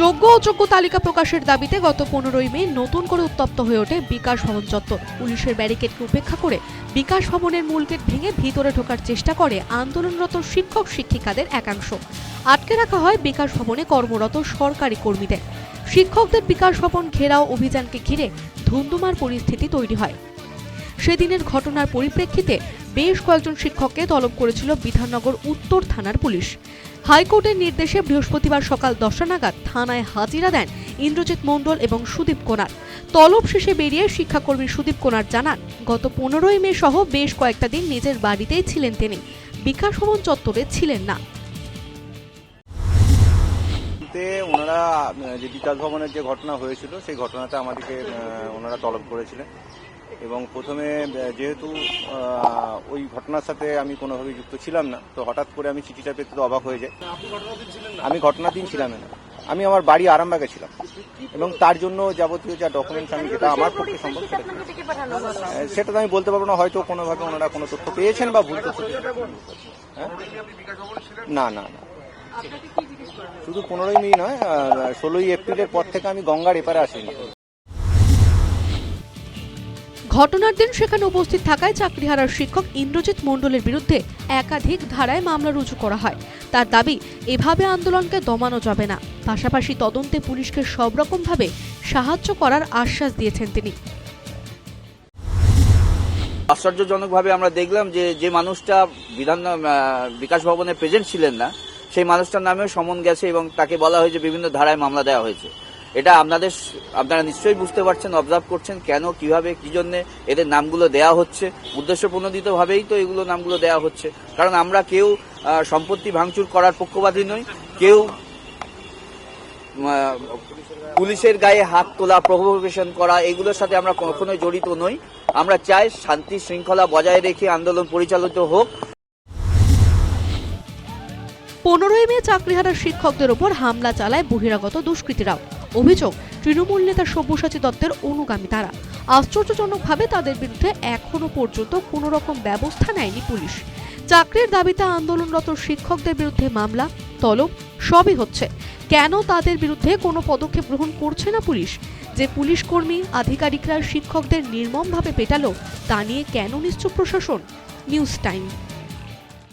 যোগ্য অযোগ্য তালিকা প্রকাশের দাবিতে গত পনেরোই মে নতুন করে উত্তপ্ত হয়ে ওঠে বিকাশ ভবন চত্বর। পুলিশের ব্যারিকেডকে উপেক্ষা করে বিকাশ ভবনের মূল গেট ভেঙে ভিতরে ঢোকার চেষ্টা করে আন্দোলনরত শিক্ষক, শিক্ষিকাদের একাংশ। আটকে রাখা হয় বিকাশ ভবনে কর্মরত সরকারি কর্মীদের। শিক্ষকদের বিকাশ ভবন ঘেরাও অভিযানকে ঘিরে ধুন্ধুমার পরিস্থিতি তৈরি হয়। সেদিনের ঘটনার পরিপ্রেক্ষিতে বেশ কয়েকজন শিক্ষককে তলব করেছিল বিধাননগর উত্তর থানার পুলিশ। হাইকোর্টের নির্দেশে বৃহস্পতিবার সকাল দশটা নাগাদ থানায় হাজিরা দেন ইন্দ্রজিৎ মণ্ডল এবং সুদীপ কোনার। তলব শেষে বেরিয়ে শিক্ষাকর্মী সুদীপ কোনার জানান, গত পনেরোই মে সহ বেশ কয়েকটা দিন নিজের বাড়িতেই ছিলেন তিনি। বিকাশ ভবন চত্বরে ছিলেন না। ওনারা যে বিকাশ ভবনের যে ঘটনা হয়েছিল, সেই ঘটনাটা আমাদেরকে ওনারা তলব করেছিলেন। এবং প্রথমে যেহেতু ওই ঘটনার সাথে আমি কোনোভাবে যুক্ত ছিলাম না তো হঠাৎ করে আমি চিঠিটা পেতে তো অবাক হয়ে যাই। আমি ঘটনার দিন ছিলাম না। আমি আমার বাড়ি আরামবাগে ছিলাম। এবং তার জন্য যাবতীয় যা ডকুমেন্টস আমি যেটা আমার পক্ষে সম্ভব সেটা সেটা তো আমি বলতে পারব না হয়তো কোনোভাবে ওনারা কোনো তথ্য পেয়েছেন বা ভুল তথ্য হ্যাঁ? না না না। শুধু পনেরোই মে নয় ষোলোই এপ্রিলের পর থেকে আমি গঙ্গার এপারে আসিনি। ঘটনার দিন সেখানে উপস্থিত থাকায় চাকরিহারার শিক্ষক ইন্দ্রজিৎ মণ্ডলের বিরুদ্ধে একাধিক ধারায় মামলা রুজু করা হয়। তার দাবি, এভাবে আন্দোলনকে দমানো যাবে না। পাশাপাশি তদন্তে পুলিশকে সব রকমভাবে সাহায্য করার আশ্বাস দিয়েছেন তিনি। আশ্চর্যজনকভাবে আমরা দেখলাম যে যে মানুষটা বিধান বিকাশ ভবনে প্রেজেন্ট ছিলেন না, সেই মানুষটার নামেও সমন গেছে এবং তাকে বলা হয়েছে বিভিন্ন ধারায় মামলা দেওয়া হয়েছে। এটা আপনাদের আপনারা নিশ্চয়ই বুঝতে পারছেন অবজার্ভ করছেন কেন, কীভাবে, কি জন্য এদের নামগুলো দেওয়া হচ্ছে। উদ্দেশ্যপ্রণোদিত ভাবেই তো এগুলো নামগুলো দেওয়া হচ্ছে। কারণ আমরা কেউ সম্পত্তি ভাঙচুর করার পক্ষপাতী নই। কেউ পুলিশের গায়ে হাত তোলা প্রভোকেশন করা, এগুলোর সাথে আমরা কখনোই জড়িত নই। আমরা চাই শান্তি শৃঙ্খলা বজায় রেখে আন্দোলন পরিচালিত হোক। পনেরোই মে চাকরিহারা শিক্ষকদের ওপর হামলা চালায় বহিরাগত দুষ্কৃতীরাও। অভিযোগ, তৃণমূল নেতা সব্যসাচী দত্তের অনুগামী তারা। আশ্চর্যজনকভাবে তাদের বিরুদ্ধে এখনও পর্যন্ত কোনো রকম ব্যবস্থা নেয়নি পুলিশ। চাকরির দাবিতে আন্দোলনরত শিক্ষকদের বিরুদ্ধে মামলা, তলব, সবই হচ্ছে। কেন তাদের বিরুদ্ধে কোনো পদক্ষেপ গ্রহণ করছে না পুলিশ? যে পুলিশ কর্মী আধিকারিকরা শিক্ষকদের নির্মমভাবে পেটালো, তা নিয়ে কেন নিশ্চুপ প্রশাসন? News time.